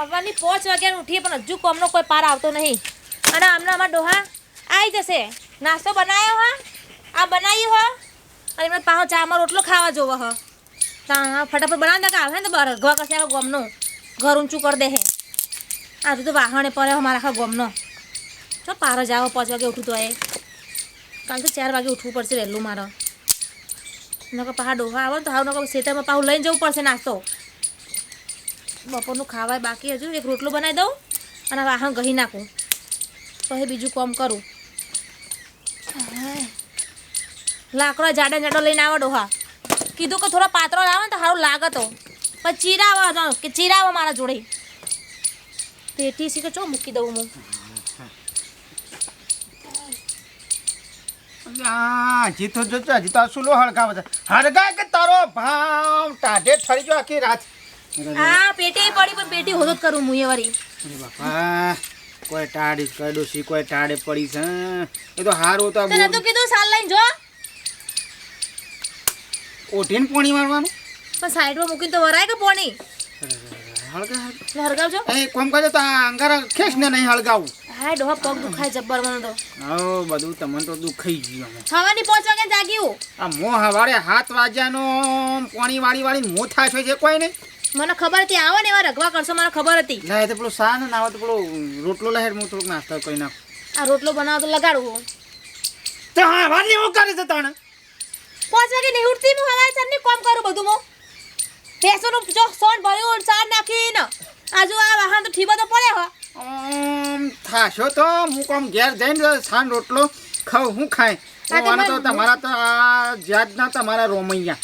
હવાની પાંચ વાગ્યા ઉઠીએ, પણ હજુ કોમનો કોઈ પાર આવતો નહીં. અને આમના આમાં ડોહા આવી જશે. નાસ્તો બનાવ્યો હા? આ બનાવ્યું હા? અને એમને પાહો ચામાં રોટલો ખાવા જોવો હ. તા ફટાફટ બનાવી દે કે આવે ને તો બહાર ઘર કશે આખો ગમનો. ઘર ઊંચું કરી દે હે. આજુ તો વાહણે પડે હો મારા આખા ગમનો. ચો પારો જાવ પાંચ વાગે ઉઠું તો એ. કાલ તો ચાર વાગે ઉઠવું પડશે વહેલું મારે. નકર પાહા ડોહા આવે તો હાવ નકર સેતરમાં પાહું લઈને જવું પડશે નાસ્તો. બપોરનું ખાવાય બાકી હજુ. એક રોટલો બનાવી દઉં અને વાહણ ગહી નાખું. પછી બીજું કામ કરું. લાકડો જાડે જાડો લઈને આવો ડોહા. કીધું કે થોડા પાત્રો લાવો ને તો સારું લાગે તો પણ ચીરાવો તો કે ચીરાવો મારા જોડે. પેટી સી કે ચો મૂકી દઉં હું. હજી તો જોજો, હજી તો આ સુલો હળગાવે છે. હળગાય કે તારો ભાવ? ટાઢે ઠરી ગયો આખી રાત. આ પેટી પડી પણ પેટી હોતો કરું હું એ વળી બાપા કોઈ ટાઢી કોઈ ડોસી કોઈ ટાઢે પડી છે એ તો હારું તો તને તો કીધું સાલ લઈને જો. ઓઠીને પોણી મારવાનું? પણ સાઈડમાં મૂકીને તો વરાય કે પોણી? હળગા એ કોમ કરજો તો અંગારા ખેસ ને નહીં હળગાવું. હા ડોહા પગ દુખાય જબ્બર મને તો. હા બધું તમને તો દુખાઈ ગયું ખાવાની પાંચ વાગે જાગ્યું. આ મો હવારે હાથ વાજ્યાનો પોણી વાળી વાળી મો થાય છે કોઈ નહીં. મને ખબર હતી આવો ને એવા રગવા કરશો મને ખબર હતી. ના તો પેલું સા ને આવે તો પેલો રોટલો લહેર હું થોડુંક નાસ્તો કરી નાખું. આ રોટલો બનાવો તો લગાડવું તો હા વાલી હું કરે છે તણ? પાંચ વાગે નહીં ઉઠતી હું હવાય સરની કામ કરું બધું હું. ભેંસોનું જો સોન ભર્યું સાર નાખીને આજુ આ વાહન તો ઠીબો તો પડે હો. થાશો તો હું કોમ ઘેર જઈને સાન રોટલો ખાવ હું ખાય? આને તો તમારા તો આ જાતના તમારા રોમૈયા.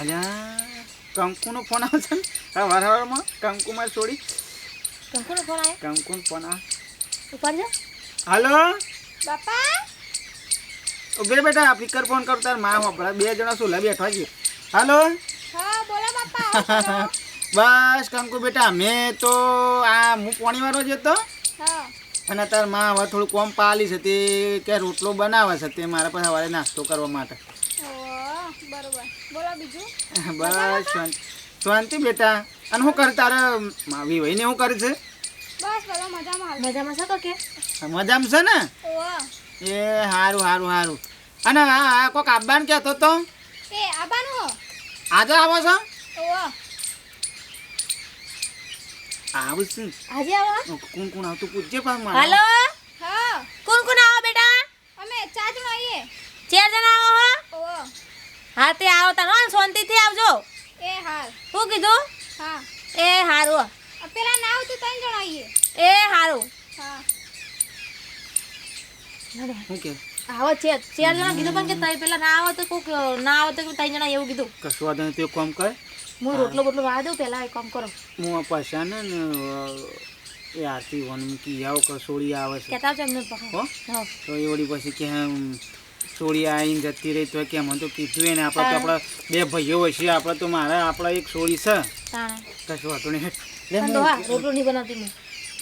અલ્યા. કંકુનો ફોન આવશે છે ને? હા વારવારમાં કંકુમાં છોડી. કંકુનો ફોન આવે? કંકુનો ફોન આવે. ઉપાડજો. હાલો? બાપા? ઉભે બેટા ફિકર ફોન કરો તારમાં હોપડા બે જણા શું બેઠા છીએ. હાલો? હા બોલો બાપા બસ કંકુ બેટા મેં તો આ હું પોણી વાળો જ હતો. અને તારમાં હવે થોડું કોમ પાલી છે તે કે રોટલો બનાવે છે તે મારા પાસે સવારે નાસ્તો કરવા માટે. બોલો બીજું? બસ શાંતિ બેટા. અને હું કરતા તારે માવી વહીને હું કરે છે? બસ બધા મજામાં મજામાં છે તો કે મજામાં છે ને? એ સારું હારું હારું. અને હા કોક આબાન કહેતો તો? એ આબાનું આજે આવો છો? આવું છું. આજે આવો? કોણ કોણ આવતું? પૂછજે પણ મારે. હાલો? હા. કોણ કોણ આવો બેટા? અમે ચાર જણા આવીએ. ચાર જણા આવો હો? હા તે આવો તાનો શાંતિથી આવજો. એ હાર. શું કીધું? હા. એ હારું પેલા ના આવતું ત્રણ જણ આવીએ એ હારું. હા. શું કે? આવો છે ચાર જણા કીધું પણ કે તમે પેલા ના આવો તો કોક ના આવો તો ત્રણ જણા એવું કીધું. કશું વાંધો નહીં તે કોમ કર. હું રોટલો બોટલો વાળા દઉં પેલા એ કામ કરો. હું પૈસા ને ને, એ આરતી વન મૂકી આવો કસોડી આવે છે. આવજો એમને તો એ વળી પછી કે સોળી આવીને જતી રહી તો કે મને તો કીધું એને આપણે તો આપણા બે ભાઈઓ હોય છે આપણે તો મારા આપણા એક સોળી છે. કશું વાતો નહીં. રોટલો નહીં બનાવતી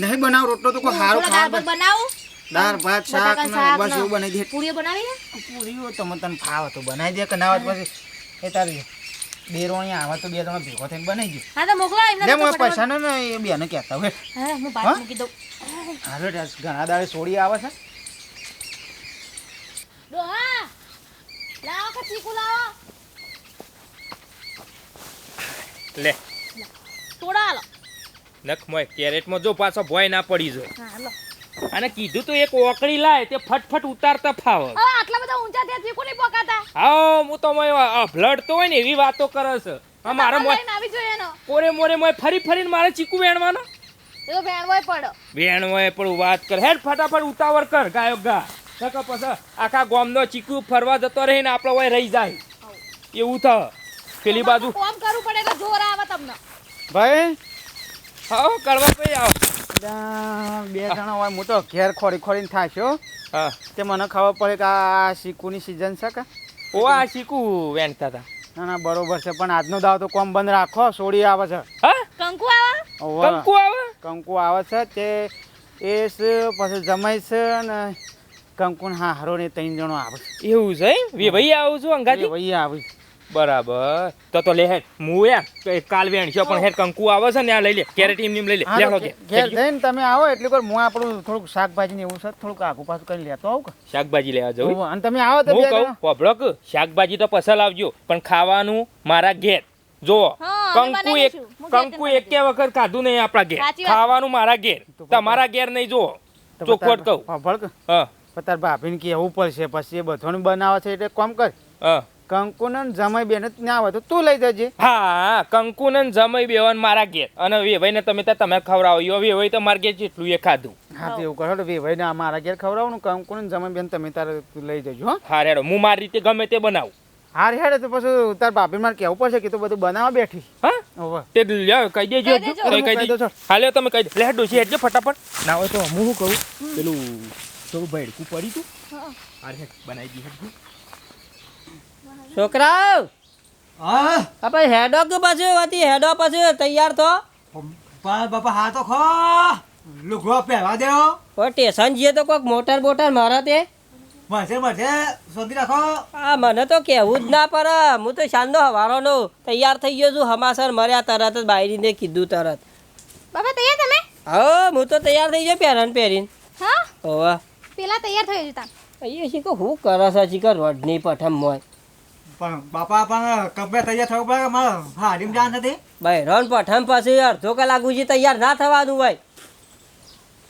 નહીં બનાવ રોટલો તો કોઈ સારો ખાવા બનાવું? દાળ ભાત શાક બસ એવું બનાવી દે. પૂરીઓ બનાવી પૂરીઓ તમે તને ફાવે તો બનાવી દે કે ના પછી એ તારી બેરોણી આવે તો બે જણા ભેગો થઈને બનાવી દે. હા તો મોકલા એમને લે તો પૈસા ને એ બેને કહેતા હોય. હા હું બાર મૂકી દઉં. હાલો રે, ઘણા દાડે સોળી આવે છે. ડોહા લાવો કે ચીકુ લાવો લે. થોડા હાલો નખમોય કેરેટમાં જો પાછો ભોય ના પડી જાય. હા અને કીધું તો એક ઓકળી લાય તે ફટફટ ઉતારતા ફાવ. આટલા બધા ઊંચા ત્યાં ચીકુ નહીં પોકાતા? હા હું તો બ્લડ તો હોય ને એવી વાતો કરે છે. આ મારે મોય આવી જોઈએ એનો. કોરે મોરે મોય ફરી ફરીને મારે ચીકુ વેણવાનો? એ તો પડો. વેણ હોય પણ વાત કર. હેડ ફટાફટ ઉતાવળ કર ગાયો ગા. નકર પછી આખા ગામનો ચીકુ ફરવા જતો રહીને આપણો હોય રહી જાય. એવું થાય પેલી બાજુ કોમ કરવું પડે એટલે જોર આવે તમને. ભાઈ? હા કરવા ભાઈ આવો. બે જણા હોય હું તો ઘેર ખોરી ખોરીને થાય હા. તે મને ખબર પડે કે આ શીકુની સિઝન છે કે? ઓ આ ચીકુ વેણતા હતા ના ના બરોબર છે પણ આજનો દાવ તો કોમ બંધ રાખો સોડી આવે છે. હા? કંકુ આવે? કંકુ આવે? કંકુ આવે છે તે એ છે પછી જમાય છે ને કંકુ હા હારો ને ત્રણ જણો આવે એવું છે વે ભાઈ આવું છું અંગાજી? વહી આવે બરાબર. તો તો લે હેડ. હું એ કાલ કાલ છે પણ હેડ કંકુ આવે છે ને આ લઈ લે. કેરેટ એમ લઈ લે. હા, લે તો હળો ઘે- કે ઘેર જઈને તમે આવો એટલે વાર હું આપણું થોડુંક શાકભાજી ને એવું છે થોડુંક આગુ પાછું કરી લેતો આવું કે? શાકભાજી લેવા જવું અને તમે આવો તો હું કહું પોભળક શાકભાજી તો પસલ આવજો પણ ખાવાનું મારા ઘેર. જો કંકુ એક કંકુ એક કે વખત ખાધું નહીં આપણા ઘેર. ખાવાનું મારા ઘેર. તમારા ઘેર નહીં જો તો ચોખવટ કહું. હા, ભળક. હા. પતાર ભાભીને કહેવું પડશે પછી એ બધાનું બનાવે છે એટલે કોમ કર. કંકુનન કંકુને જમાઈ બેન જ ના આવે તો તું લઈ જજે. હા કંકુનન જમાઈ બેવાન મારા ઘેર. અને વેવાઈને તમે ત્યાં તમે ખવડાવો. યો વેવાઈ તો મારા ઘેર જેટલું એ ખાધું. હા તો એવું કરો ભાઈ ને મારા ઘેર ખવડાવવાનું કંકુને ને જમાઈ બેન તમે તારે લઈ જજો હો. હા રેડો હું મારી રીતે ગમે તે બનાવું. હાર હેડે તો પછી તાર ભાભી મારે કેવું પડશે કે તું બધું બનાવવા બેઠી. હા? તે લ્યો કહી દેજો કહી દેજો. કહી કહી દેજો છો. હાલે તમે કહી દે. લે ડોસી હેડજો ફટાફટ. ના હોય તો હું શું કહું પેલું થોડું ભડકું પડી તું. અરે બનાવી દી હતું છોકરાઓ હા? આપણે હેડો કે પછી? હતી હેડો પછી તૈયાર થો. બાપા હા તો ખો. લુગડો પહેરવા દેવો ઓ ટેશન જઈએ તો કોઈક મોટર બોટર મારે તે. મળશે મળશે. શોધી રાખો. આ મને તો કહેવું જ ના પડે. હું તો શાંતો હવારોનો તૈયાર થઈ ગયો છું. હમાસર મર્યા તરત જ બાયરીને કીધું તરત. બાપા તૈયાર તમે? હા હું તો તૈયાર થઈ ગયો પહેરણ પહેરીને. હા? હોવા. પેલા તૈયાર થઈ જતા અહીંયા કે હું કરે છે? શી કે રોડની પઠમ મોય. પણ બાપા પણ કપડે તૈયાર થવું પડે મારે હારીમ જાન નથી? બહેરોન પઠમ પછી અડધો કલાક ઉજી તૈયાર ના થવાનું હોય.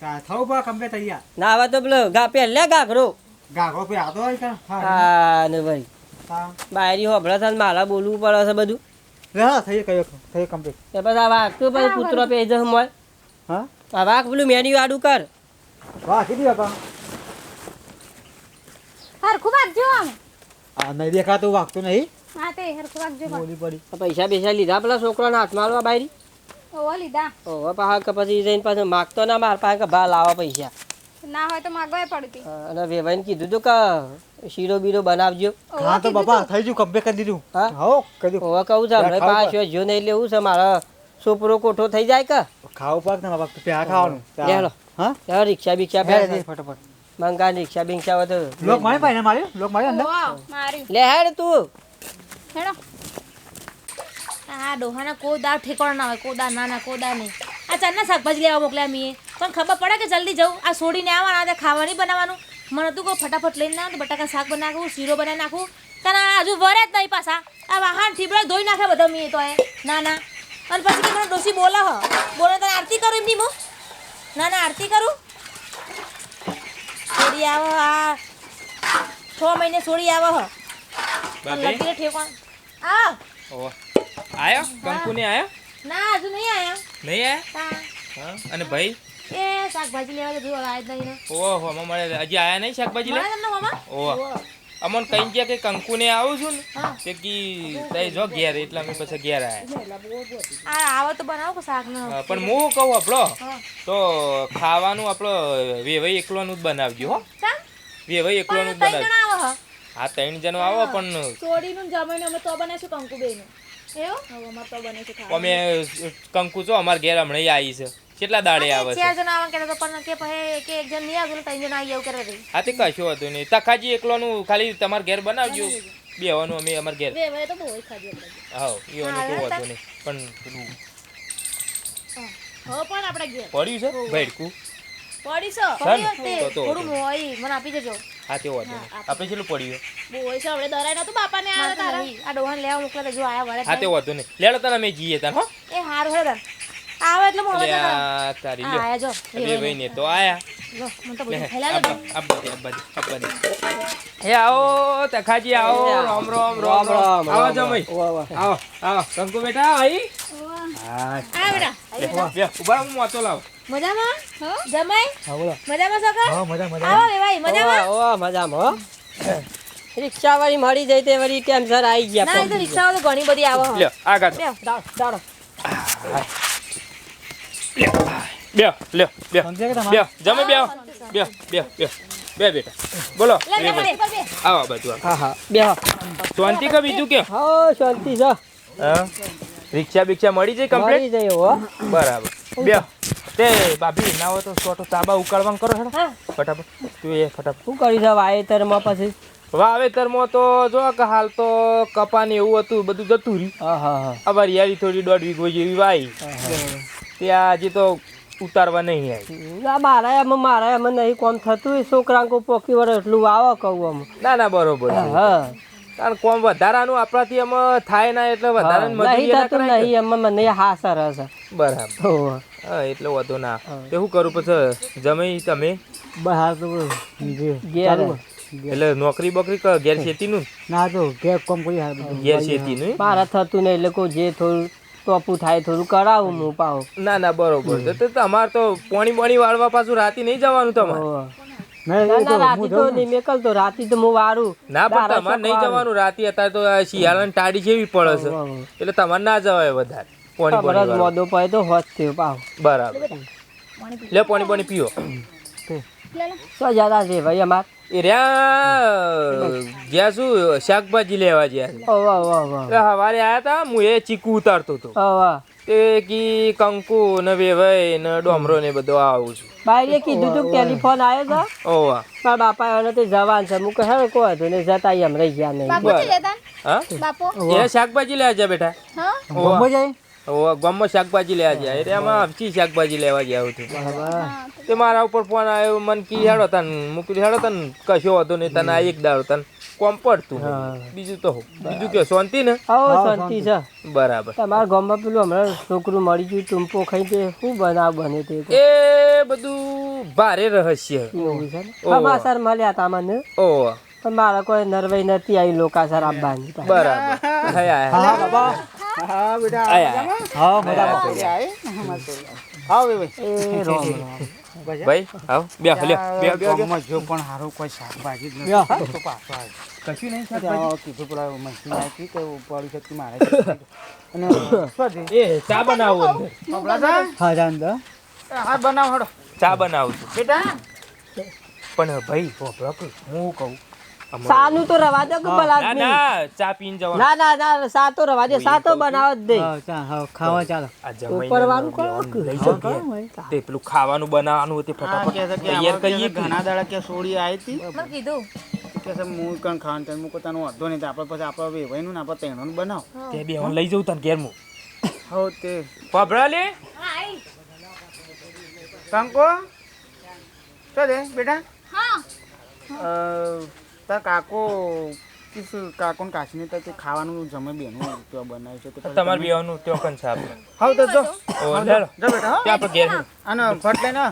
તા થવું પડે કપડે તૈયાર? ના હવે તો પેલો ગા પહેલે ગાઘરો. ગાઘરો પે આતો હોય હા હા ને ભાઈ. તા બાયરી હોભળે છે ને મારા બોલવું પડે છે બધું. હા થઈ કયો થઈ કમ્પ્લીટ એ પછી આ વાગતું પછી કૂતરો પે જશે મોય. હા? આ વાઘ પેલું મેન્યુ આડું કર. વાહ કીધી બાપા. હરખું વાગજો આમ. આ નહીં દેખાતું વાગતું નહીં. હા તે હરખું વાગજો બોલી પડી પૈસા પૈસા લીધા પેલા છોકરાના હાથમાં આલવા બાયરી? ઓહો લીધા. ઓહો પાછા પછી જઈને પાછો માગતો ના માર પાસે કે ભા લાવો પૈસા. ના હોય તો માગવાય પડતી. અને વેવાઈને કીધું તું કે શીરો બીરો બનાવજો. હા તો બાપા થઈ ગયું કમ્પ્લીટ કરી દીધું. હા? હો કરી દીધું. કહું છે હમણાં ખાવું પાછો જો નહીં લેવું છે મારા છોપરો કોઠો થઈ જાય કે? ખાવું પાક ને બાપા પ્યા ખાવાનું. લે. હા? રિક્ષા બિક્ષા ફટાફટ. મંગા રિક્ષા બિંક્ષા હોય લોક મારી પાસે મારી? લોક મારી અંદર? મારી. લે હેડ તું. હેડો. આ ડોહાના કોદાર ઠેકોણ ના હોય કોદાર નાના ના ના કોઈ દાળ નહીં. આ ચારના શાકભાજી લેવા મોકલ્યા મીએ. પણ ખબર પડે કે જલ્દી જવું? આ છોડીને આવવાના તે ખાવાની બનાવવાનું. મને તું કહું ફટાફટ લઈને ના તો બટાકા શાક બનાવી નાખું શીરો બનાવી નાખું. તને હજુ વરે જ નહીં પાછા. આ વાહન ઠીબડા ધોઈ નાખે બધા મીએ તો એ. ના ના. અને પછી મને ડોસી બોલે હ. બોલે તને આરતી કરું એમની હું? ના ના આરતી કરું? છોડી આવો આ છ મહિને છોડી આવો હો. બાપે? લગીને આ ઓ આયો? કંકુ ને આયો? ના હજુ નહીં આયો. નહીં આયા. હા. અને ભાઈ? એ શાકભાજી લેવા જતું હવે આજ નહીં. ઓહો મમ્મા મળે. હજી આયા નહીં શાકભાજી લે? તમને મામા? ઓહો. અમન કઈ ગયા કે કંકુને આવું છું ને કે તે કી તઈ જો ઘેર એટલે અમે પછી ઘેર આયા. આ આવો તો બનાવો કે શાક ના? પણ હું કહું આપણો તો ખાવાનું આપણો વેવાઈ એકલોનું જ બનાવજો હો. વેવઈ એકલોનું જ બનાવજો. હ. ત્રણ જણો આવો પણ ચોડીનું ને અમે તો બનાવીશું કંકુબેયનું. એવું? હવે અમારે તો બનાવીશું. અમે કંકુ છો અમાર ઘેર હમણાં આવી છે. કેટલા દાડે આવે છે? ચાર જણ આવવાનું કહેતા તો પણ કે પછી કે એક જણ નહીં એટલે ત્રણ જણા આવી એવું કરે હા તે કશું હતું નહીં. તખાજી એકલોનું ખાલી તમારા ઘેર બનાવજો. બેવાનું અમે અમાર ઘેર. બે તો બહુ ખાજી. હા હા, કોઈ હતું નહીં. પણ હવે પણ આપણે ઘેર. પડ્યું છે? ભેડકું? પડીશો. છે થોડું મને આપી દેજો. હા તે વાંધો આપણે છેલ્લું પડ્યું. બહુ છે આપણે દરાય નતું બાપાને આવે તારા. આ ડોહાને લેવા મોકલા જો આયા વળે હા તે વાંધો નહીં. લેડો તને અમે જઈએ તાર હો. એ હારું હેડો આવે એટલે મોડો તારી આ આયા જો બે ભાઈ ને તો આયા. લો મને તો બધું ખાઈ લાગે આ બાજુ, આ હે આવો તખાજી આવો રામ રામ રામ રામ આવો જમાઈ આવો આવો. કંકુ બેટા આઈ. હા. આ બેટા. બે, બે, ઊભા હું વાંચો લાવ. મજામાં? જમાઈ? હા બોલો. મજામાં છોકરા? હા મજા મજા. આવો બે ભાઈ મજામાં? ઓવા ઓવા મજામાં હો. રિક્ષા વાળી મળી જઈ તે વળી ટેન્શન આવી ગયા ના તો તો ઘણી બધી આવે લ્યો આગળ દાડો દાડો. બે લ્યો બે બે જમે બે બે બે બે બે બેટા. બોલો આવો આ બાજુ હા હા. બે શાંતિ કે બીજું કે? હા શાંતિ છે રિક્ષા બિક્ષા મળી જાય મળી કમ્પ્લીટ જાય હો. બરાબર. બે તે ભાભી ના હોય તો છોટો તાબા ઉકાળવાનું કરો હેડો. ફટાફટ. તું એ ફટાફટ. શું કરી છે વાવેતરમાં પછી? વાવેતરમાં તો જો કે હાલ તો કપાને એવું હતું બધું જતું રહ્યું. હા હા હા. આ યારી થોડી દોઢ વીઘો જેવી વાઈ. ત્યાં હજી તો ઉતારવા નહીં આવી ના મારા એમ મારા એમ નહીં. કોમ થતું એ છોકરા કો પોકી વડે એટલું વાવો કહું આમ. ના ના બરોબર હા. કારણ કોમ વધારાનું આપણાથી એમ થાય ના એટલે વધારાની નહીં થતું નહીં એમ મને હા સરસ બરાબર. હા એટલે વધુ ના. તે શું કરું પછી? જમી તમે? બહાર તો ઘેર. એટલે નોકરી બકરી ક- ઘેર ખેતીનું ના તો ઘેર કોમ કરી ઘેર ખેતીનું? મારા થતું નહીં એટલે કોઈ જે થોડું ટોપું થાય થોડું કરાવું હું પાઉં ના ના બરોબર છે. તો તમારે તો પોણી પોણી વાળવા પાછું રાતે નહીં જવાનું તમારે. હોવે. મેં ના એ તો ના રાતી તો નહીં મેકલતો રાતી તો હું વારું. ના પણ તમારે નહીં જવાનું રાતે અત્યારે તો આ શિયાળાની ટાઢી જેવી પડે એટલે તમારે ના જવાય વધારે. પોણી ખબર પોણી જ વાળવા. મોદો પડે તો હોત પાવ બરાબર. લે પોણી પોણી પીઓ. લે છે ભાઈ અમાર? એ રહ્યા ગયા શું? શાકભાજી લેવા ગયા. છે ઓવા ઓવા ઓવા સવારે આયા તા હું એ ચીકુ ઉતારતો હતો. તે કી કંકુ ને વેવાઈ ને ડોમરો ને બધું આવું છું. બાઈએ કીધું તું કે ટેલિફોન આવ્યો તો. ઓવા મારા બાપા એને તે જવાન છે. મુકે હે કો હતું ને જતા એમ રહી ગયા નહીં. બાપુ લેતા? હા? બાપુ? એ શાકભાજી લેવા જા બેટા હા. ગમો જાય? ઓવા ગામમાં શાકભાજી લેવા ગયા. એટલે આમાં હફચી શાકભાજી લેવા ગયા હતું તે. મારા ઉપર ફોન આવ્યો મને કી હેડો તન. મૂકી હેડો તન કશો હતો નહીં તને આ એક દાડો તન. કોમ પડતું બીજું તો બીજું કે શાંતિ ને? આવો શાંતિ છે. બરાબર. તમારા ગામમાં પેલું હમણાં છોકરું મળી ગયું ટૂંપો ખાઈ તે શું બનાવ બને તે એ બધું ભારે રહસ્ય. એવું છે મળ્યા તા મને. ઓવા પણ મારા કોઈ નરવાઈ નથી આવી લોકાસર આપવાની બરાબર. હા બાબા હા. બેટા આયા, ભાઈ આવ. બે લ્યો બે બે જો પણ હારું કોઈ શાકભાજી જ યા. નથી તો પાછો આવ્યો કશું નહીં શાકભાજી? કીધું પેલા મશીન આવી કે ઉપાડી શકતી મારે અને એ ચા બનાવું? હા બનાવ ચા બનાવું છું. બેટા? પણ ભાઈ હું કહું? સાનું તો રવા દે કે ભલા ના ચા પીન જવાનું. ના ના ના સા તો રવા દે સા તો બનાવ જ દે. હા ચા હા ખાવા ચાલો. આ જમાઈને ઉપરવાળું લઈ ઘેર. તે પેલું ખાવાનું બનાવવાનું તે ફટાફટ. કે કે તૈયાર કરીએ ઘણા દાડા કે સોડી આવી હતી. મેં કીધું. કે છે હું કણ ખાવાનું તમે મૂકો તને વાંધો નહીં આપણે પછી આપણે વેવાઈનું ને આપણે તેણોનું બનાવ. તે બે હું લઈ જઉં તને ઘેર હું હો તે. હોભળો લે. કંકો શું બેટા. હા. અ, તાર કાકો કિસ કાકો કાશીને તો તે ખાવાનું જમે બેનું ત્યાં બનાવ્યું છે તમારે તમે- બેવાનું ત્યો કન છે આપણે. હાવ તો જો. જો. બેટા ત્યાં આપણે ઘેર હું. અને ફટ લઈને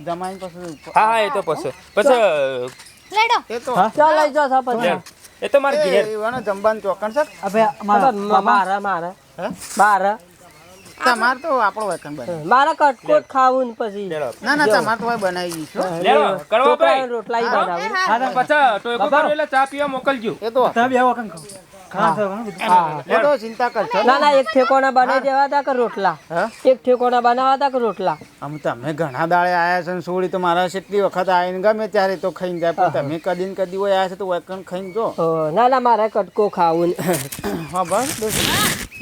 જમાઈને પછી હા હા એ તો પછી. પછી લેડો એ તો ચાલ લઈ જા સા પછી એ તો મારે ઘેર. જમવાનું ચોકન છે. અબે મારા મારા મારા મારા. હે? મારા તમાર તો આપણો વેકન બને. મારા કટકોટ ખાવું ને પછી. ના ના તમાર તો હવે બનાવી દઈશું લેલો કરવા ભાઈ. રોટલા ય બનાવું. પછી તો એક વાર એટલે ચા પીવા મોકલજો. એ તો તમે બે વખત ખાઓ ખાવા થવાનું બધું. એ તો ચિંતા કરશો. ના ના એક ઠેકોણા બનાવી દેવા હતા કે રોટલા? હા? એક ઠેકોણા બનાવવા હતા કે રોટલા? આમ તમે ઘણા દાડે આયા છો ને સોળી તો મારા કેટલી વખત આવીને ગમે ત્યારે તો ખાઈને જાય. પણ તમે કદી ને કદી હોય આયા છો તો વેકન ખાઈને ના ના મારે કટકો ખાવું હા.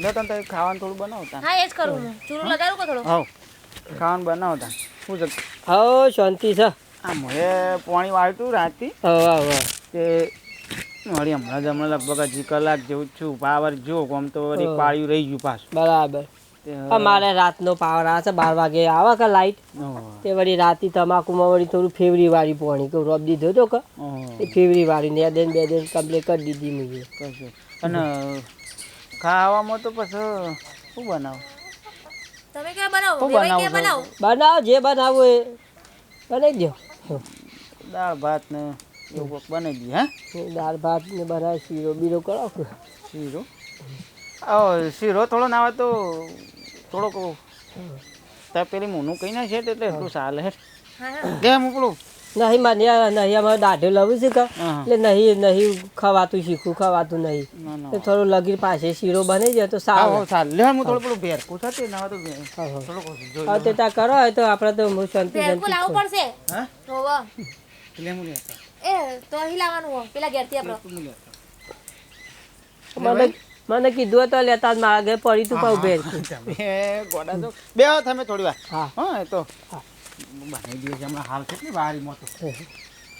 લો તને તો ખાવાનું થોડું બનાવતા. હા એ જ કરું હું. ચૂરું લગાડું કે થોડું? હા ખાવાનું બનાવતા. શું છે હા શાંતિ છે. આ મોએ પાણી વાળતું રાતથી હવે હા તે વળી હમણાં જ હમણાં લગભગ હજી કલાક જેવું છું. પાવર જો આમ તો વળી પાળ્યું રહી ગયું પાછું. બરાબર. અમારે રાતનો પાવર આવે છે બાર વાગે આવે કે લાઈટ? તે વળી રાતે તમાકુમાં વળી થોડું ફેવરી વાળી પોણી કે રોપ દીધો તો કે? ફેવરી વાળી ને દેન બે દેન કમ્પ્લીટ કરી દીધી મેં. અને ખાવામાં તો પછી શું બનાવો? તમે કે બનાવો? શું બનાવો? બનાવો? બનાવો જે બનાવો એ બનાવી દો દાળ ભાત ને એવું કોક બનાવી દઈએ હા? દાળ ભાત ને બનાવે શીરો બીરો કરો શીરો? આવો શીરો થોડો ના આવે તો થોડોક તાર પેલી મોનું કઈ ના છે એટલે એટલું ચાલે કે હા હા. હું પેલું નહીં મને નહીં અમારે દાઢે લવું છે કે. એટલે નહીં નહીં ખવાતું શીખવું ખવાતું નહીં. તો થોડું લગીર પાસે શીરો બની જાય તો સારું. સારું. લે હું થોડું પેલું ભેરકું થતી ના તો હા, હા. હા તે ત્યાં કરો હોય તો આપણે તો હું શાંતિ ભેરકું લાવવું પડશે? હા? હોવા લે હું એ તો અહીં લાવવાનું હો પેલા ઘેરથી આપણે. મને મને કીધું હતું લેતા જ મારા ઘરે પડી તું કહું ભેર તમે ગોડા તો બે તમે થોડી વાર. હા. હા એ તો. બનાવી દઈએ છીએ હમણાં હાલ કેટલી વારીમાં તો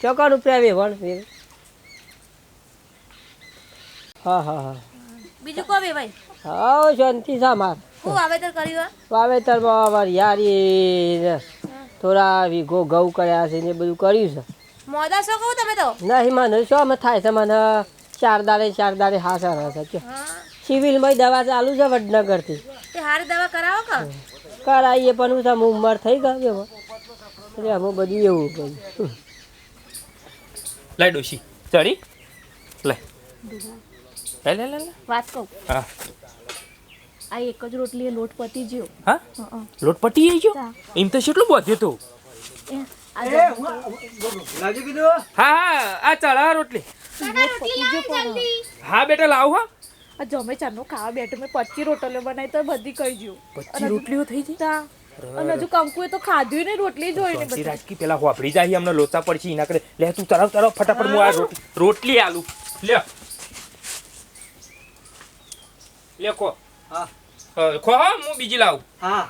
ચોકડ ઉપર આવે વણ હા હા હા. બીજું કો બે ભાઈ? હા શાંતિ છે માર હું વાવેતર કર્યું વાવેતરમાં અમાર ને થોડા વીઘો ઘઉં કર્યા છે ને બધું કર્યું છે. મોદા છો કહું તમે તો? નહીં મને શું અમે થાય છે? મને ચાર દાડે ચાર દાડે હાસા હા. છે સિવિલમાં દવા ચાલુ છે વડનગરથી. તે હારી દવા કરાવો કે? કરાવીએ પણ હું ઉંમર થઈ ગઈ એમાં. એટલે આમાં બધું એવું કહ્યું લાય ડોશી. ચડી? લે. લે લે લે. વાત કહું? હા. આ એક જ રોટલી લોટ પતી ગયો. હા? લોટ પટી આવી ગયો? એમ તો કેટલું બધ્યું તું એ આ લાજુ હા હા આ ચડા રોટલી. હા. બેટા લાવ હા. આ જમે ચારનો ખાવા બેઠો મેં પચી રોટલીઓ બનાવી તો બધી કહી ગયું. પચી રોટલીઓ થઈ ગઈ? તા અને હજુ કંકુએ તો ખાધું ને રોટલી જોઈને જોનસી રાજકી પેલા હોપડી જાય અમને લોચા પડશે એના કરે. લે તું ચલાવ ચલાવ ફટાફટ હું. આ રોટલી રોટલી લે. લે કો હા. હા, ખો હા હું બીજી લાવું. હા.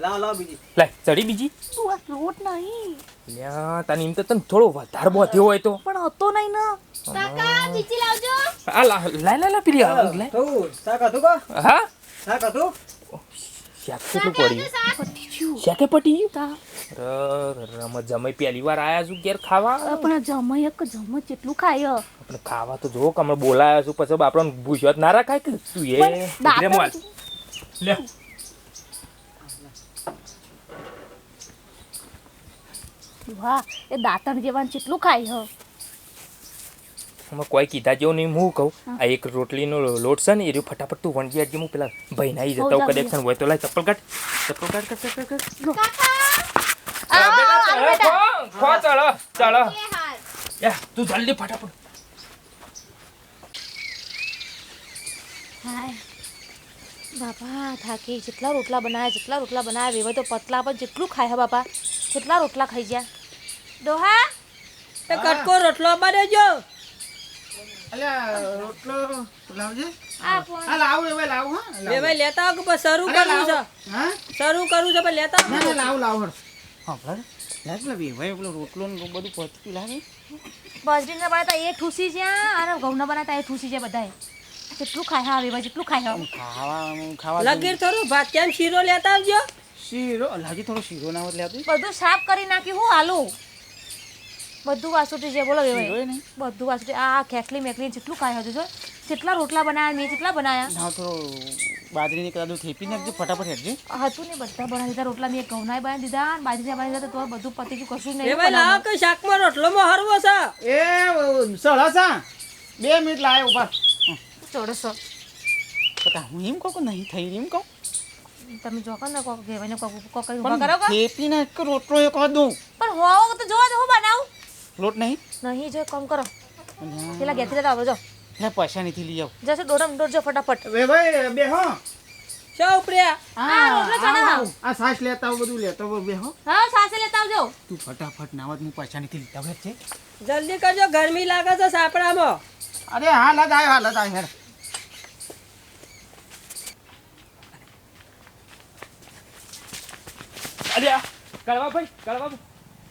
લાવ લાવ બીજી. લાય ચડી બીજી. તું આ લોટ નહીં. લ્યા તને એમ તો તને થોડો વધારે બોધ્યો હોય તો. પણ હતો નહીં ને. આ લા લાય લાય લાય પેલી તું કા? હા. શાક કેટલું પડ્યું શાકે પટી રમત જમાઈ પહેલી વાર આયા છું ઘેર ખાવા. પણ જમાઈ એક જમો જેટલું ખાય. આપણે ખાવા તો જો કે અમે બોલાયા છું પછી આપણને ભૂસ્યો ના રાખાય કે તું એ? લે મોલ. લે વાહ એ દાંતણ જેવાનું કેટલું ખાય હ. કોઈ કીધા જેવું નહીં હું કહું આ એક રોટલીનો લોટ છે ને એ રહ્યું ફટાફટ તું વણગી આજે હું પેલા ભાઈ નાઈ જતા હું કદેક હોય તો. લાય ચપ્પલ કાઢ ચપ્પલ કાઢ કાઢ કાઢ કાઢ ચલો, તું જલ્દી ફટાફટ. બાપા થાકી જેટલા રોટલા બનાવ્યા જેટલા રોટલા બનાવ્યા વેવાય તો પતલા પર જેટલું ખાય બાપા. જેટલા રોટલા ખાઈ ગયા? ડોહા તો કટકો રોટલો બનેજો અલ્યા રોટલો લાવજે. હા લાવ હવે લાવ હા? લાવ. ભાઈ લેતા આવો કે શરૂ કરવું છે. હા? શરૂ કરું છે પણ લેતા આવો. ના લાવ લાવ હા ભલે લાવ પેલા વેવાય પેલો રોટલો ને બધું પતતું લાગે બાજરીના બનાવતા એ ઠૂસી જ્યાં અને ઘઉંના બનાવતા એ ઠૂસી છે બધાય. કેટલું ખાય હા વેવાય જેટલું ખાય હા. ખાવા ખાવા લગીર થોડું ભાત કેમ શીરો લેતા આવજો? શીરો? લાજી થોડો શીરો ના બધું સાફ કરી નાખ્યું હું આલુ બધું વાસુટી જે બોલો બધું વાસુટી આ ખેકલી મેકલી જેટલું ખાય હજુ જો. કેટલા રોટલા બનાવ્યા મેં કેટલા બનાવ્યા હા થોડો બાજરીની કદાચ થેપી નાખજો ફટાફટ હેઠજે હતું ને બધા બનાવી દીધા રોટલા મેં ઘઉંના બનાવી દીધા અને બાજરીના બનાવી દીધા તો બધું પતી ગયું કશું બે નહીં ભાઈ લાવો કે શાકમાં રોટલોમાં હરવો છે? એ સળસા બે મિનિટ લાવે ઊભા. ચોરસો. પતા હું એમ કહું નહીં થઈ એમ કહું. તમે જો ને કોક કહેવાય કોક કોક કરી ઊભા કરો કે? થેપી ને રોટલો એક વાર દઉં. પણ હોવો તો જોવા દે હું બનાવું. લોટ નહીં? નહીં જો કામ કરો. પેલા ગેથી લેતા આવો જો. ને પૈસા નથી લઈ આવ. જશે દોડમ દોડજો ફટાફટ. વે ભાઈ બે હો. શા ઉપર્યા હા, રોટલો ચડાવો. આ સાસ લેતા આવ બધું લેતો બે હો. હા સાસે લેતા આવજો. તું ફટાફટ નાવત હું પૈસા નથી લીધા હોય છે જલ્દી કરજો ગરમી લાગે છે સાપડામાં. અરે હાલ લદ આય હા લદ આય હેર અરે કળવા ભાઈ કળવા ભાઈ.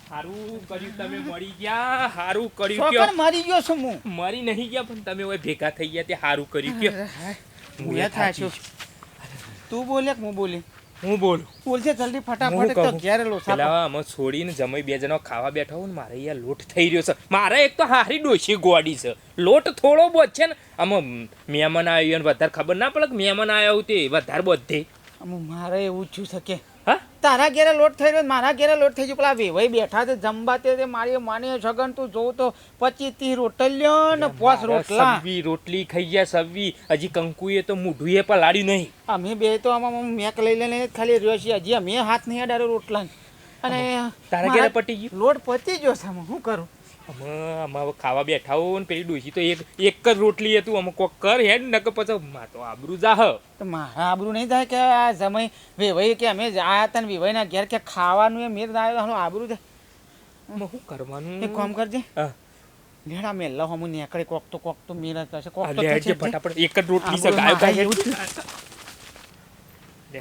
હારું કર્યું તમે મળી ગયા. હારું કર્યું છોકર મરી ગયો છું હું. મરી નહીં ગયા પણ તમે હવે ભેગા થઈ ગયા તે હારું કર્યું કયો. હું એ થાય તું બોલે કે હું બોલે? હું બોલું. બોલશે જલ્દી ફટાફટ તો ઘેર લો પેલા અમે છોડીને જમાઈ બે જણા ખાવા બેઠા હોય મારે અહીંયા લોટ થઈ રહ્યો છે. મારે એક તો હારી ડોશી ગોડી છે. લોટ થોડો બહુ છે ને આમાં મહેમાન આવ્યો ને વધારે ખબર ના પડે કે મહેમાન આવ્યા હોય તે વધારે બધે. મારે એવું છું શકે હા? તારા ઘેરે લોટ થઈ રહ્યો મારા ઘેરે લોટ થઈ ગયો. પેલા વેવાઈ બેઠા છે જમવા તે તે મારી માની છગન તું જોઉં તો પચીસ ત્રીસ રોટલીઓ ને પોસ રોટલા. સબ્વી રોટલી ખાઈ ગયા સવી હજી કંકુએ તો મૂઢુએ પણ લાડી નહીં. અમે બે તો આમાં મેક લઈ લઈને ખાલી રહ્યો છીએ. હજી અમે હાથ નહીં અડાડ્યો રોટલા અને તારા ઘેરે પટી ગયું? લોટ પતી ગયો છે શું કરું? અમે અમે ખાવા બેઠા હોઉં ને પેલી ડોશી તો એક એક જ રોટલી હતું. અમે કોક કર હેડ કે પછી માં તો આબરૂ જાહ. તો મારા આબરું નહીં થાય કે આ સમય વેવાઈ કે અમે આયા હતા ને વેવાઈના ઘેર કે ખાવાનું એ મેર ના આવ્યો આબરું થાય શું કરવાનું? એક કામ કરજે. લેડા મેં મેલ્લા હમું નીકળે કોક તો કોક તો મેર થશે કોક તો થશે ફટાફટ. એક જ રોટલી છે આબરૂ ગાયો ગાય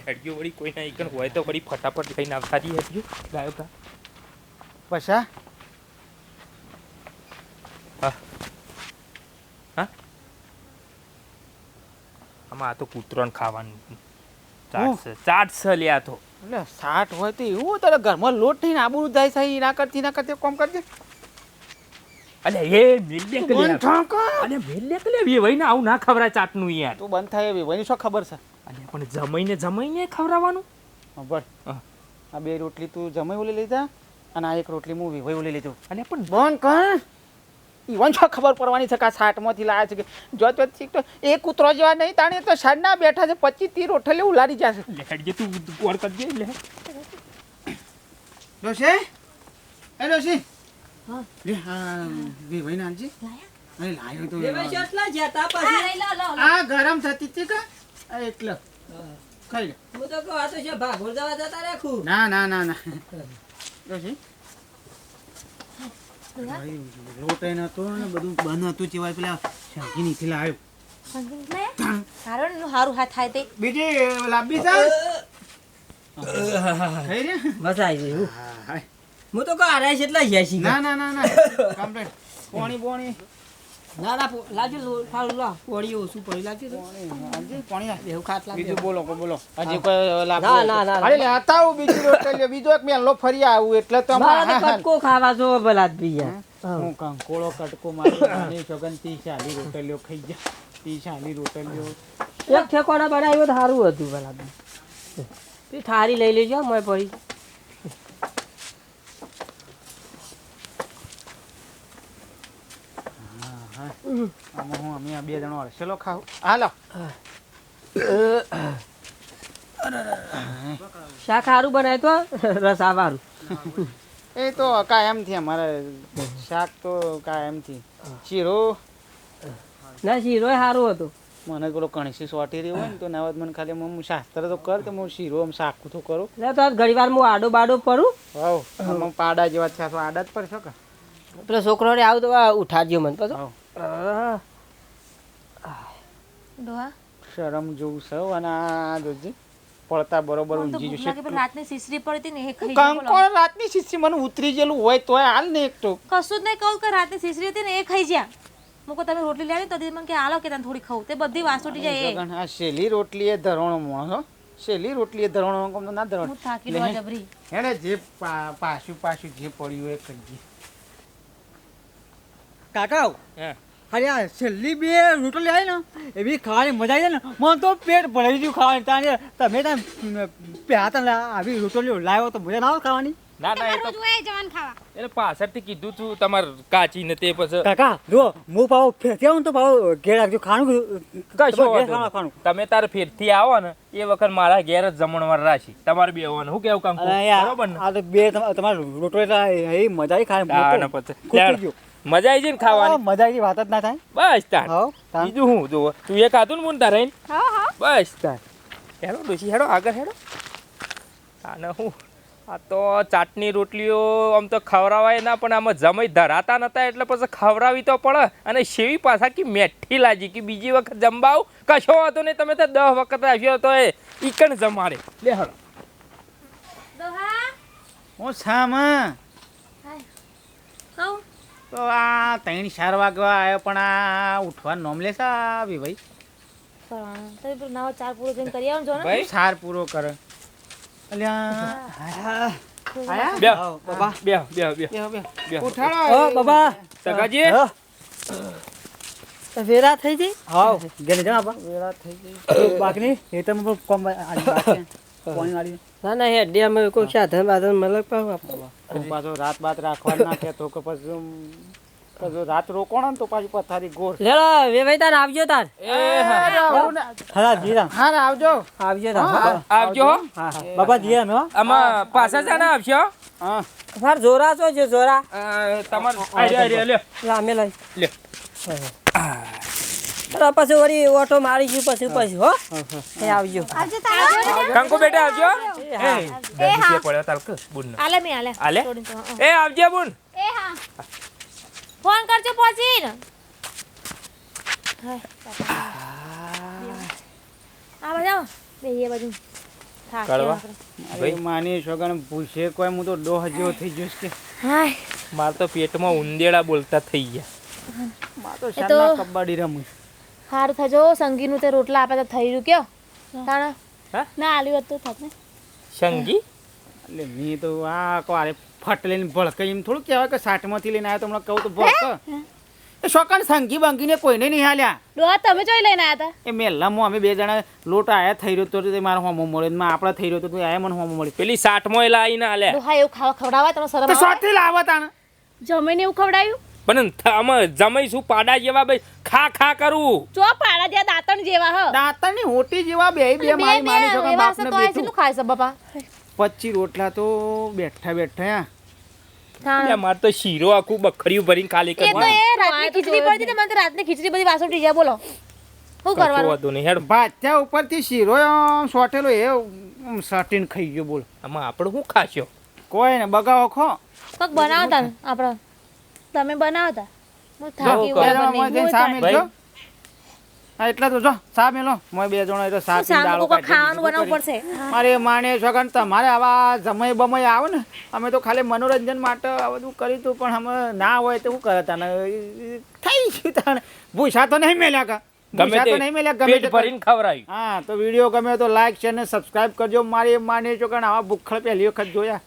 હેડજો. વળી કોઈ ના એકન હોય તો વળી ફટાફટ લઈને આવતા દી હેડજો ગાયો કા પછા? હા. હા? આમાં આ તો કૂતરોને ખાવાનું ચાટ છે. લ્યા તો. એટલે સાઠ હોય તો એવું તારે ઘરમાં લોટ થઈને આબુ જાય છે એના કરતી ના કરતી કોમ કરજે. અલે એ મેલ્લે કે. અલે મેલ્લે કે લે વેવાઈને આવું ના ખવરાય ચાટનું યાર. તું બંધ થાય એવી વહીની શું ખબર છે? અલે પણ જમાઈને જમાઈને ખવરાવાનું? ખબર આ બે રોટલી તું જમાઈ ઓલી લીધા અને આ એક રોટલી હું વિવાઈ ઓલી લીધું. અલે પણ બંધ કર. ઈવન શું ખબર પડવાની છે કે આ સાઠમાંથી લાયા છે કે જો તો ઠીક તો એ કૂતરો જેવા નહીં તાણે તો સાડના બેઠા છે પચીસ તીર ઓઠલે ઉલારી જશે. લે હેડજે તું કોર કરજે લે. ડોશી? એ ડોશી? હા. લે હા વિવાઈ નાનજી અરે લાયો તો. વેવાઈ કેટલા જતા પછી. લઈ લો, લો, લો. આ ગરમ થતી હતી કે? એટલે. ખાઈ લે. હું તો કહું આ તો છે ભાગોળ જવા જતા રાખું? ના ના ના ના. ડોશી? લોટ એ નતો ને બધું બંધ હતું ચેવાય પેલા શાંતિ નીચે લાવ્યો સંગીત હારું હાથ થાય તે. બીજી લાંબી છે ખાઈ બસ આવી ગયું હા હા. હું તો કહું આરાય છે એટલા હેસી ના ના ના ના. કમ્પ્લીટ. પોણી પોણી. ના ના લો- સારું ઓછું પડી લાવજો પોણી પોણી એવું ખાટ લાવજો. બીજું બોલો બોલો. હજી કોઈ ના, ના, ના, અરે લેતા બીજું રોટલીઓ બીજો એક મેલો ફરી આવું એટલે તો તો કટકો ખાવા જો ભલા જ ભૈયા. હું? કંકોળો કટકો મારી ત્રીસ ચાલી રોટલીઓ ખાઈ ગયા. ત્રીસ ચાલી રોટલીઓ. એક ઠેકોણા બનાવ્યો સારું હતું ભલા તે થારી લઈ લેજો મોય પડી. હું બે જણો અડસેલો ખાવ હાલો. શાક સારું બનાય તો રસા વાળું એ તો કાયમથી અમારે શાક તો કાયમથી શીરો. ના શીરો સારું હતું. મને પેલો કણસી સોટી રહ્યો હોય ને તો નવાજ મને ખાલી હું શાસ્ત્ર તો કર તો હું શીરો આમ શાક તો કરું. એટલે તો ઘણી વાર હું આડો બાડો પડું હાવ પાડા જેવા થયા તો આડા જ પડશો કે? પેલો છોકરો ને આવું તો ઉઠાડજો મને પછી. ડોહા, શરમ જેવું છે અને આ જોજે પડતા બરોબર ઊંઘી જશે. રાતની સિસરી પડતી ને એ ખાઈ ગયો. કંકોળ રાતની સિસરી મને ઉતરી ગયેલું હોય તોય હાલ ને એક તો કશું જ નહીં કહું કે રાતની સિસરી હતી ને એ ખાઈ જ્યા. મુકો તમે રોટલી લાવી તો દીદી મને કે આલો કે તને થોડી ખાવું તે બધી વાસોટી જાય એ. આ શેલી રોટલી એ ધરોણો મોણસ હો. શેલી રોટલી એ ધરોણો કોમ ના ધરોણ. હું થાકી ડોહા જબરી. હેડે જે પાછું પાછું જે પડ્યું એ કજી કાકા હે. અરે આ છેલ્લી બે રોટલી આવી ને એવી ખાવાની મજા આવી જાય ને મને તો પેટ ભરાઈ ગયું ખાવાની. તાને તમે ત્યાં પ્યા આવી રોટલીઓ લાવ્યો તો મજા ના આવે ખાવાની? ના ના એ તો એટલે પાછળથી કીધું તું તમાર કાચી ને તે પછી. કાકા જો હું પાવ ફેરતી આવું તો પાવ ઘેર રાખજો. ખાવાનું કશો. તમે તાર ફેરથી આવો ને એ વખત મારા ઘેર જ જમણવાર રાખી. તમારે બે હોવાનું. હું કેવું કામ બરોબર ને? આ તો બે તમા- તમારે રોટલી એ મજા આવી ખાય ને પછી. મજા આવી જઈને ને ખાવાની મજા આવી વાત જ ના થાય. બસ તાર બીજું હું જો તું એક ખાતું ને મુન તારે બસ તાર હેડો ડોસી હેડો આગળ હેડો. આને હું આ તો ચાટની રોટલીઓ આમ તો ખવડાવાય ના પણ આમાં જમાઈ ધરાતા નતા એટલે પછી ખવડાવી તો પડે. અને શેવી પાછા કે મેઠી લાગી કે બીજી વખત જમવાવ કશો હતો નહીં તમે તો દસ વખત આવ્યો તો એ ઈકણ જમાડે. લે હળો હું સામા કહું તો આ ત્રણ ચાર વાગવા આવ્યો પણ આ ઉઠવાનું નોમ લેશે આવી ભાઈ. નવા ચાર પૂરો જઈને કરી આવો ને. ભાઈ? સાર પૂરો કરે. અલ્યા આયા? બે બાબા. બે બે બે. બે ઉઠાડો. ઓ બાબા. સગાજી? તો વેરા થઈ ગઈ? બાબા થઈ ગઈ. બાકીની એ તો કોમ કોણ આલી? ના ના હેડ ડે કોઈ સાધન બાધન મળે પાછું પાછો રાત બાત રાખવા નાખે તો કે પછી રાત રોકોણો તો પાછી પથારી ગોળ. લેલો વેવાઈ તાર આવજો તાર. હા. હા જીરા. હા આવજો. આવજો તાર. આવજો. હો. હા. હા જીરા નો આમાં પાછા જાના આવશો હા. ફાર જોરા છો છે જોરા? તમાર. લઈ. લે. તો પછી વળી ઓટો મારી ગયું પછી પછી હો. એ આવજો. કંકુ બેટા આવજો. એ હા. પડ્યા તાર આલે મે આલે. આલે? એ આવજો બુન. એ હા. ફોન કરજો પહોંચીને આ આવો. બે એ બાજુ. કળવા? ભાઈ. માની છોકરાને પૂછે કોઈ હું તો ડોહ જેવો થઈ કે. હાય. માર તો પેટમાં ઉંદેડા બોલતા થઈ ગયા. માર તો કબડ્ડી રમું છું. સારું થજો સંગીનું તે રોટલા આપે તો થઈ રહ્યું કયો. તાણા. ના આલી વાત તો થાત ને. સંગી? એટલે મેં તો આ કોરે ફટ લઈને ભળકે એમ થોડું કહેવાય કે સાટમાંથી લઈને આવ્યો તો હમણાં કહું તો ભળક એ શોકાન સંગી બંગીને કોઈને નહીં હાલ્યા. ડો તમે જોઈ લઈને આવ્યા હતા એ મેલ્લામાં અમે બે જણા લોટ આયા થઈ રહ્યો તો તે મારો હોમો મળ્યો માં આપણા થઈ રહ્યો તો તું આયા મને હોમો મળ્યો. પેલી સાઠમો એ લાવીને આલ્યા ડોહા એવું ખાવા ખવડાવા તમે શરમ તો આવે? શોથી તાણ. જમીને એવું ખવડાવ્યું પણ આમાં જમાઈ શું પાડા જેવા ભાઈ ખા ખા કરું. ચો પાડા જેવા દાંતણ જેવા હ. દાંતણની હોટી જેવા બે બે મારી મારી જો બાપ આ બેઠું. ખાય છે બાપા? પચી રોટલા તો બેઠા બેઠા. મારે તો શીરો આખું બખરીયું ભરીને ખાલી એ રાતની ખીચડી પડી હતી ને મને તો રાતની ખીચડી બધી વાસણ જાય બોલો. શું કરવાનું? વાંધો નહીં હેડ. ભાત્યા ઉપરથી શીરો સોટેલો એ આમ ખાઈ ગયો બોલ. આમાં આપણે શું ખાશ્યો કોઈ ને બગાવો ખો. કોક બનાવતા ને આપણે તમે બનાવતા? હું થાકી ગયો જણા બની. મોય જઈને સા મેલજો. ભાઈ. હા એટલે તો જો સા મેલો મોય બે જણા એટલે સા શું દાળો ખાવાનું બનાવવું પડશે? મારે માને છોકરા તમારે આવા સમય બમય આવે ને અમે તો ખાલી મનોરંજન માટે આ બધું પણ અમે ના હોય તો શું કરે તને? થઈ ગયું તને. ભૂસા તો નહીં મેલ્યા કા? ગમે તો નહીં મેલ્યા ગમે ભરીને ખવડાવ્યું હા તો વીડિયો ગમે તો લાઈક શેર ને સબસ્ક્રાઇબ કરજો. મારી માની છોકરા આવા ભૂખડ પહેલી વખત જોયા.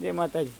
જય માતાજી.